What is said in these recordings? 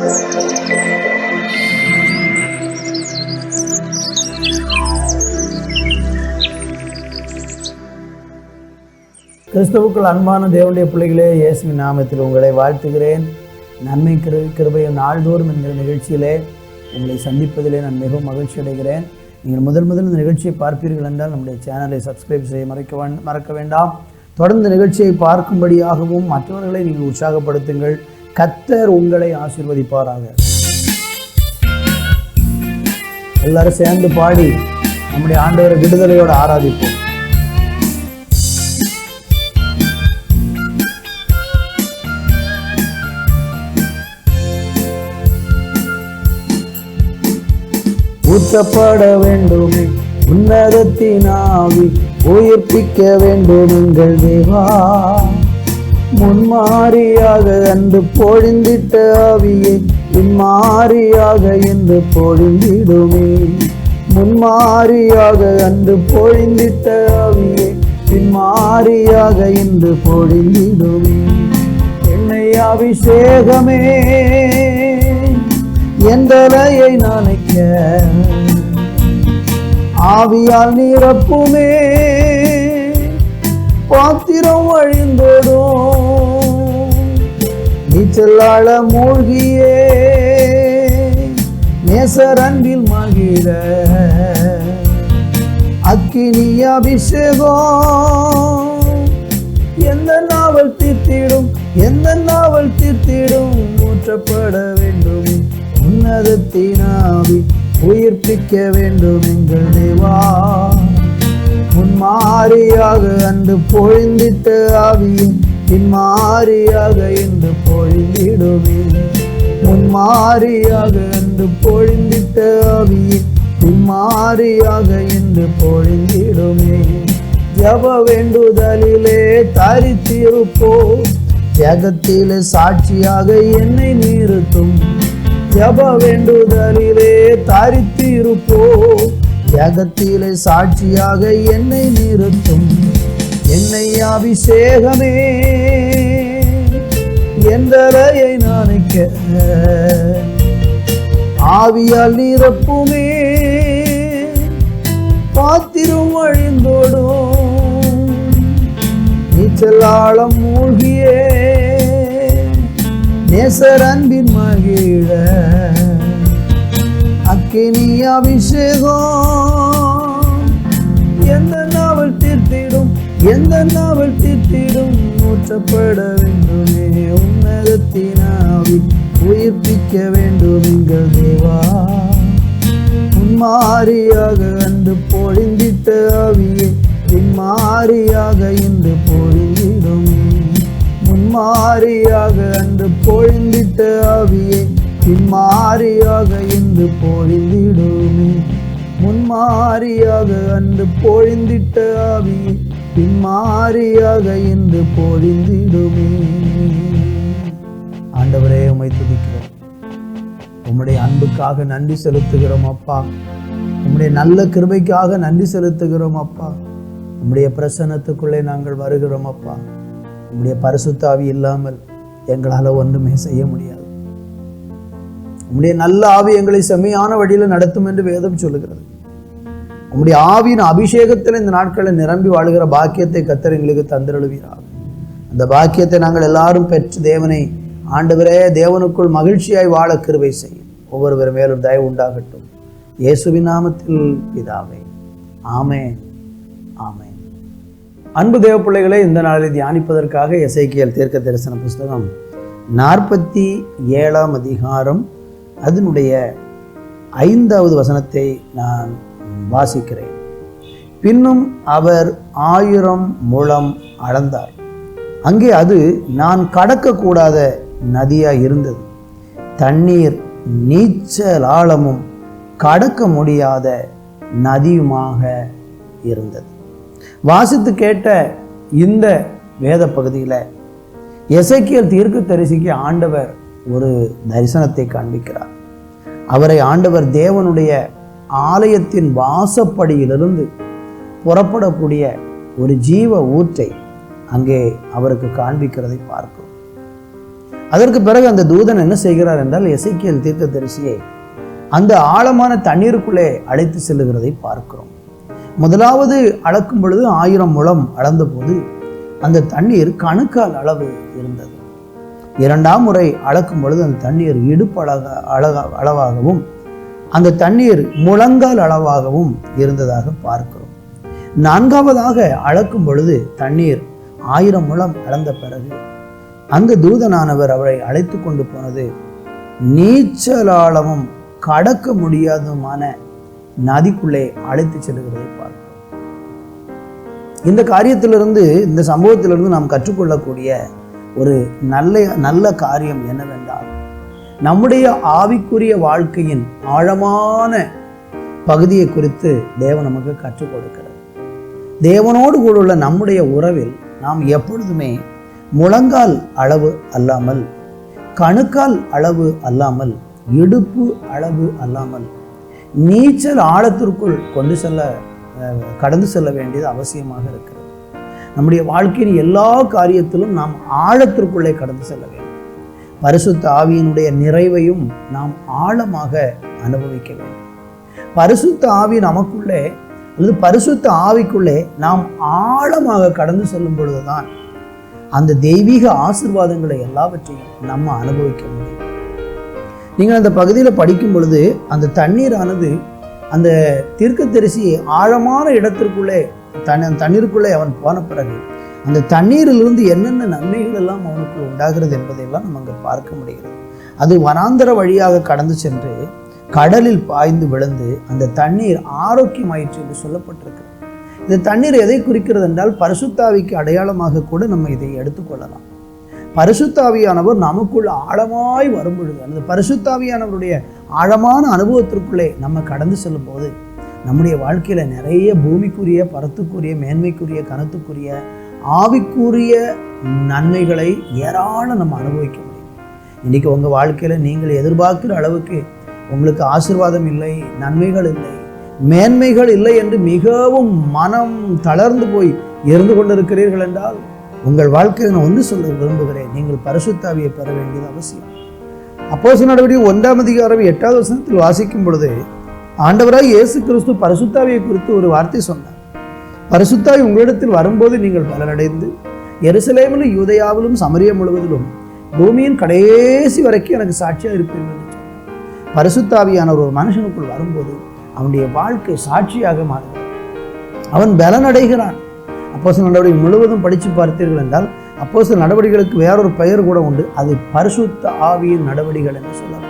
கிறிஸ்துவுக்குள் அன்பான தேவனுடைய பிள்ளைகளே இயேசுவின் நாமத்தில் உங்களை வாழ்த்துகிறேன். நன்மை கிரு கிருபையும் நாள்தோறும் என்கிற நிகழ்ச்சியிலே உங்களை சந்திப்பதிலே நான் மிகவும் மகிழ்ச்சி அடைகிறேன். நீங்கள் முதல் முதல் இந்த நிகழ்ச்சியை பார்ப்பீர்கள் என்றால் நம்முடைய சேனலை சப்ஸ்கிரைப் செய்ய மறக்க மறக்க வேண்டாம். தொடர்ந்து நிகழ்ச்சியை பார்க்கும்படியாகவும் மற்றவர்களை நீங்கள் உற்சாகப்படுத்துங்கள். கத்தர் உங்களை ஆசிர்வதிப்பாராக. எல்லாரும் சேர்ந்து பாடி நம்முடைய ஆண்டவரை விடுதலையோடு ஆராதிப்போம். ஊற்றப்பட வேண்டுமே உன்னதத்தின் ஆவி உயிர்ப்பிக்க வேண்டும் எங்கள் தேவா. முன்மாறியாக அன்று பொழிந்திட்ட ஆவியே பின்மாறியாக என்று பொழிந்திடுமே. முன்மாறியாக அன்று பொழிந்திட்ட ஆவியே பின்மாறியாக என்று பொழிந்திடுமே. என்னை அபிஷேகமே எந்தலையை நினைக்க ஆவியால் நிரப்புமே. பாத்திரம் வழிந்தோடும் நீச்சலாள மூழ்கியே. நேசரன்பில் மகிழ அக்கினி அபிஷேகம். எந்த நாவல் தீர்த்திடும் எந்த நாவல் தீர்த்திடும் ஊற்றப்பட வேண்டும். உன்னதத்தினாவி உயிர்ப்பிக்க வேண்டும் எங்கள் தேவா. முன்மாறியாக அன்று பொழிந்திட்ட ஆவியும் பின்மாறியாக என்று பொழிந்திடுவே முன்மாறியாக அன்று பொழிந்திட்ட ஆவியும் பின்மாறியாக இன்று பொழிந்திடுமே ஜப வேண்டுதலிலே தரித்திருப்போ ஜகத்திலே சாட்சியாக என்னை நிறுத்தும். ஜப வேண்டுதலிலே தரித்திருப்போ தியாகத்திலே சாட்சியாக என்னை நிறுத்தும். என்னை அபிஷேகமே. எந்தரையை நினைக்க ஆவியால் நிரப்புமே. பாத்திரம் அழிந்தோடும். நீச்சல் ஆழம் மூழ்கியே. நேசர் அன்பின் மகிழ. அக்கினி அபிஷேகம். எந்த நாவல் தீர்த்திடும் எந்த நாவல் தீர்த்திடும் ஊற்றப்பட வேண்டுமே. உன்னதத்தினாவி உயிர்ப்பிக்க வேண்டும் எங்கள் தேவா. முன்மாறியாக அன்று பொழிந்திட்ட ஆவியே பின்மாறியாக இன்று பொழிந்திடும். முன்மாறியாக அன்று பொழிந்திட்ட ஆவியே பின்மாறியாக இன்று பொழிந்திடுமே. முன்மாறியாக அன்று பொழிந்திட்ட ஆவி பின்மாறியாக இன்று பொழிந்திடுமே. ஆண்டவரே உமை துதிக்கிறோம். உம்முடைய அன்புக்காக நன்றி செலுத்துகிறோம் அப்பா. உம்முடைய நல்ல கிருபைக்காக நன்றி செலுத்துகிறோம் அப்பா. உம்முடைய பிரசன்னத்துக்குள்ளே நாங்கள் வருகிறோம் அப்பா. உம்முடைய பரிசுத்தாவி இல்லாமல் எங்களால் ஒன்றுமே செய்ய முடியாது. உம்முடைய நல்ல ஆவி எங்களை செம்மையான வழியில் நடத்தும் என்று வேதம் சொல்லுகிறது. உம்முடைய ஆவியின் அபிஷேகத்தில் இந்த நாட்களை நிரம்பி வாழுகிற பாக்கியத்தை கத்தர் எங்களுக்கு தந்திரழுவீராக அந்த பாக்கியத்தை நாங்கள் எல்லாரும் பெற்று தேவனை ஆண்டவரே தேவனுக்குள் மகிழ்ச்சியாய் வாழ கிருபை செய்யும். ஒவ்வொருவர் மேலும் தயவு உண்டாகட்டும். இயேசுவின் நாமத்தில் பிதாவே. ஆமே ஆமே அன்பு தேவ பிள்ளைகளை இந்த நாளில் தியானிப்பதற்காக எசைக்கியல் தீர்க்க தரிசன புஸ்தகம் நாற்பத்தி ஏழாம் அதிகாரம் அதனுடைய ஐந்தாவது வசனத்தை நான் வாசிக்கிறேன். பின்னும் அவர் ஆயிரம் முழம் அளந்தார். அங்கே அது நான் கடக்கக்கூடாத நதியாக இருந்தது. தண்ணீர் நீச்சல் ஆழமும் கடக்க முடியாத நதியுமாக இருந்தது. வாசித்து கேட்ட இந்த வேத பகுதியில் எசைக்கியல் தீர்க்க தரிசிக்கு ஆண்டவர் ஒரு தரிசனத்தை காண்பிக்கிறார். அவரை ஆண்டவர் தேவனுடைய ஆலயத்தின் வாசப்படியிலிருந்து புறப்படக்கூடிய ஒரு ஜீவ ஊற்றை அங்கே அவருக்கு காண்பிக்கிறதை பார்க்கிறோம். அதற்கு பிறகு அந்த தூதன் என்ன செய்கிறார் என்றால் எசைக்கியல் தீர்க்கதரிசியை அந்த ஆழமான தண்ணீருக்குள்ளே அழைத்து செல்லுகிறதை பார்க்கிறோம். முதலாவது அளக்கும் பொழுது ஆயிரம் முழம் அளந்தபோது அந்த தண்ணீர் கணுக்கால் அளவு இருந்தது. இரண்டாம் முறை அளக்கும் பொழுது அந்த தண்ணீர் இடுப்பு அழக அழகா அளவாகவும் அந்த தண்ணீர் முழங்கால் அளவாகவும் இருந்ததாக பார்க்கிறோம். நான்காவதாக அளக்கும் பொழுது தண்ணீர் ஆயிரம் முழம் அளந்த பிறகு அந்த தூதனானவர் அவரை அழைத்து கொண்டு போனது நீச்சலாளமும் கடக்க முடியாததுமான நதிக்குள்ளே அழைத்து செல்கிறதை பார்க்கிறோம். இந்த காரியத்திலிருந்து இந்த சம்பவத்திலிருந்து நாம் கற்றுக்கொள்ளக்கூடிய ஒரு நல்ல நல்ல காரியம் என்னவென்றால் நம்முடைய ஆவிக்குரிய வாழ்க்கையின் ஆழமான பகுதியை குறித்து தேவன் நமக்கு கற்றுக் கொடுக்கிறது தேவனோடு கூட உள்ள நம்முடைய உறவில் நாம் எப்பொழுதுமே முழங்கால் அளவு அல்லாமல் கணுக்கால் அளவு அல்லாமல் இடுப்பு அளவு அல்லாமல் நீச்சல் ஆழத்திற்குள் கொண்டு செல்ல அஹ், கடந்து செல்ல வேண்டியது அவசியமாக இருக்கிறது. நம்முடைய வாழ்க்கையின் எல்லா காரியத்திலும் நாம் ஆழத்திற்குள்ளே கடந்து செல்ல வேண்டும். பரிசுத்த ஆவியினுடைய நிறைவையும் நாம் ஆழமாக அனுபவிக்க வேண்டும். பரிசுத்த ஆவி நமக்குள்ளே அல்லது பரிசுத்த ஆவிக்குள்ளே நாம் ஆழமாக கடந்து செல்லும் பொழுதுதான் அந்த தெய்வீக ஆசீர்வாதங்களை எல்லாவற்றையும் நம்ம அனுபவிக்க முடியும். நீங்கள் அந்த பகுதியில் படிக்கும் பொழுது அந்த தண்ணீரானது அந்த தீர்க்கதரிசி ஆழமான இடத்திற்குள்ளே தன் தண்ணீருக்குள்ளே அவன் போன பிறகு அந்த தண்ணீரிலிருந்து என்னென்ன நன்மைகள் எல்லாம் அவனுக்கு உண்டாகிறது என்பதையெல்லாம் நம்ம அங்கே பார்க்க முடிகிறது. அது வனாந்தர வழியாக கடந்து சென்று கடலில் பாய்ந்து விழுந்து அந்த தண்ணீர் ஆரோக்கியமாயிற்று என்று சொல்லப்பட்டிருக்கு. இந்த தண்ணீர் எதை குறிக்கிறது என்றால் பரிசுத்தாவிக்கு அடையாளமாக கூட நம்ம இதை எடுத்துக்கொள்ளலாம் பரிசுத்தாவியானவர் நமக்குள் ஆழமாய் வரும் பொழுது அந்த பரிசுத்தாவியானவருடைய ஆழமான அனுபவத்திற்குள்ளே நம்ம கடந்து செல்லும் போது நம்முடைய வாழ்க்கையில நிறைய பூமிக்குரிய பரத்துக்குரிய மேன்மைக்குரிய கனத்துக்குரிய ஆவிக்குரிய நன்மைகளை ஏராளம் நம்ம அனுபவிக்க முடியும். இன்னைக்கு உங்க வாழ்க்கையில நீங்கள் எதிர்பார்க்கிற அளவுக்கு உங்களுக்கு ஆசீர்வாதம் இல்லை நன்மைகள் இல்லை மேன்மைகள் இல்லை என்று மிகவும் மனம் தளர்ந்து போய் இருந்து கொண்டிருக்கிறீர்கள் என்றால் உங்கள் வாழ்க்கையை நான் ஒன்று சொல்ல விரும்புகிறேன். நீங்கள் பரிசுத்தாவியை பெற வேண்டியது அவசியம். அப்போஸ் நடவடிக்கை ஒன்றாம் அதிகாரம் எட்டாவது வசனத்தில் வாசிக்கும் பொழுது ஆண்டவராய் இயேசு கிறிஸ்து பரிசுத்தாவியை குறித்து ஒரு வார்த்தை சொன்னார். பரிசுத்தாவி உங்களிடத்தில் வரும்போது நீங்கள் பலனடைந்து எருசலேமிலும் யூதயாவிலும் சமரியம் முழுவதிலும் பூமியின் கடைசி வரைக்கும் எனக்கு சாட்சியாக இருப்பீர்கள் பரிசுத்தாவியான ஒரு மனுஷனுக்குள் வரும்போது அவனுடைய வாழ்க்கை சாட்சியாக மாறுகிறது. அவன் பலனடைகிறான். சில நடவடிக்கை முழுவதும் படித்து பார்த்தீர்கள் என்றால் அப்போஸ்தலர் நடவடிக்கைகளுக்கு வேறொரு பெயர் கூட உண்டு. அது பரிசுத்த ஆவியின் நடவடிக்கைகள் என்று சொல்லலாம்.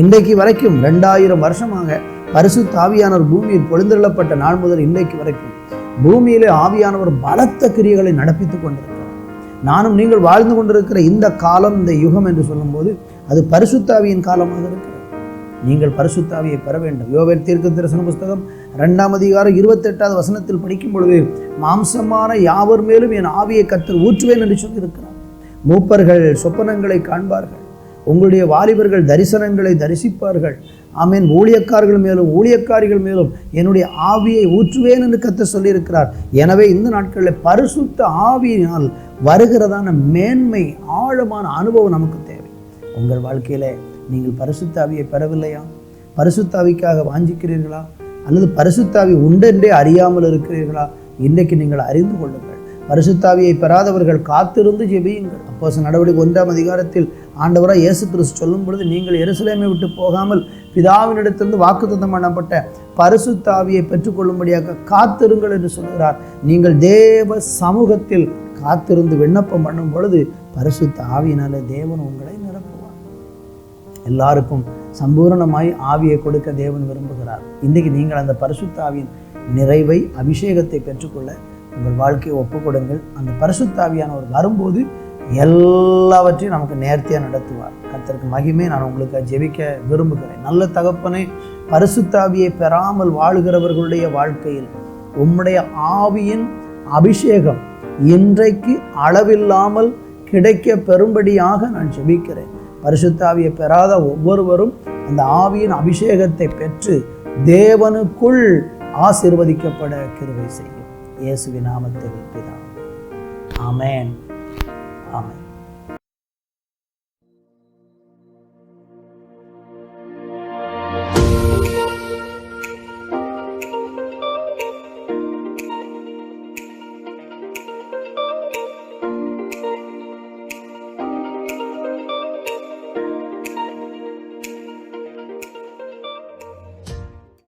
இன்றைக்கு வரைக்கும் ரெண்டாயிரம் வருஷமாக பரிசு தாவியானவர் பூமியில் பொழுந்தள்ளப்பட்ட நாள் முதல் இன்றைக்கு வரைக்கும் பூமியிலே ஆவியானவர் பலத்த கிரியைகளை நடப்பித்துக் கொண்டிருக்கிறார். நானும் நீங்கள் வாழ்ந்து கொண்டிருக்கிற இந்த காலம் இந்த யுகம் என்று சொல்லும்போது அது பரிசுத்தாவியின் காலமாக இருக்கிறது. நீங்கள் பரிசுத்தாவியை பெற வேண்டும். யோவேல் தீர்க்க தரிசன புஸ்தகம் ரெண்டாம் அதிகாரம் இருபத்தெட்டாவது வசனத்தில் படிக்கும் பொழுது மாம்சமான யாவர் மேலும் என் ஆவியை கத்தர் ஊற்றுவேன் என்று சொல்லியிருக்கிறார். மூப்பர்கள் சொப்பனங்களை காண்பார்கள். உங்களுடைய வாலிபர்கள் தரிசனங்களை தரிசிப்பார்கள். ஆமீன். ஊழியக்காரர்கள் மேலும் ஊழியக்காரிகள் மேலும் என்னுடைய ஆவியை ஊற்றுவேன் என்று கத்த சொல்லியிருக்கிறார். எனவே இந்த நாட்களில் பரிசுத்த ஆவியினால் வருகிறதான மேன்மை ஆழமான அனுபவம் நமக்கு தேவை. உங்கள் வாழ்க்கையில நீங்கள் பரிசுத்தாவியை பெறவில்லையா? பரிசுத்தாவிக்காக வாஞ்சிக்கிறீர்களா? அல்லது பரிசுத்தாவி உண்டென்றே அறியாமல் இருக்கிறீர்களா? இன்றைக்கு நீங்கள் அறிந்து கொள்ளுங்கள். பரிசுத்தாவியை பெறாதவர்கள் காத்திருந்து ஜெபியுங்கள். அப்போ நடவடிக்கை ஒன்றாம் அதிகாரத்தில் ஆண்டவராக இயேசு கிறிஸ்து சொல்லும் பொழுது நீங்கள் எருசலேமை விட்டு போகாமல் பிதாவினிடத்திலிருந்து வாக்குத்தத்தம் பண்ணப்பட்ட பரிசுத்தாவியை பெற்றுக்கொள்ளும்படியாக காத்திருங்கள் என்று சொல்கிறார். நீங்கள் தேவ சமூகத்தில் காத்திருந்து விண்ணப்பம் பண்ணும் பொழுது பரிசுத்த ஆவியினால தேவன் உங்களை நிரப்புவார். எல்லாருக்கும் சம்பூரணமாய் ஆவியை கொடுக்க தேவன் விரும்புகிறார். இன்றைக்கு நீங்கள் அந்த பரிசுத்த ஆவியின் நிறைவை அபிஷேகத்தை பெற்றுக்கொள்ள உங்கள் வாழ்க்கையை ஒப்புக்கொடுங்கள். அந்த பரிசுத்தாவியானவர் வரும்போது எல்லாவற்றையும் நமக்கு நேர்த்தியாக நடத்துவார். கர்த்தருக்கு மகிமே. நான் உங்களுக்கு ஜெபிக்க விரும்புகிறேன். நல்ல தகப்பனை பரிசுத்தாவியை பெறாமல் வாழுகிறவர்களுடைய வாழ்க்கையில் உம்முடைய ஆவியின் அபிஷேகம் இன்றைக்கு அளவில்லாமல் கிடைக்க பெறும்படியாக நான் ஜெபிக்கிறேன். பரிசுத்தாவியை பெறாத ஒவ்வொருவரும் அந்த ஆவியின் அபிஷேகத்தை பெற்று தேவனுக்குள் ஆசீர்வதிக்கப்பட கிருவை செய்யும். இயேசுவின் நாமத்தில் பிதா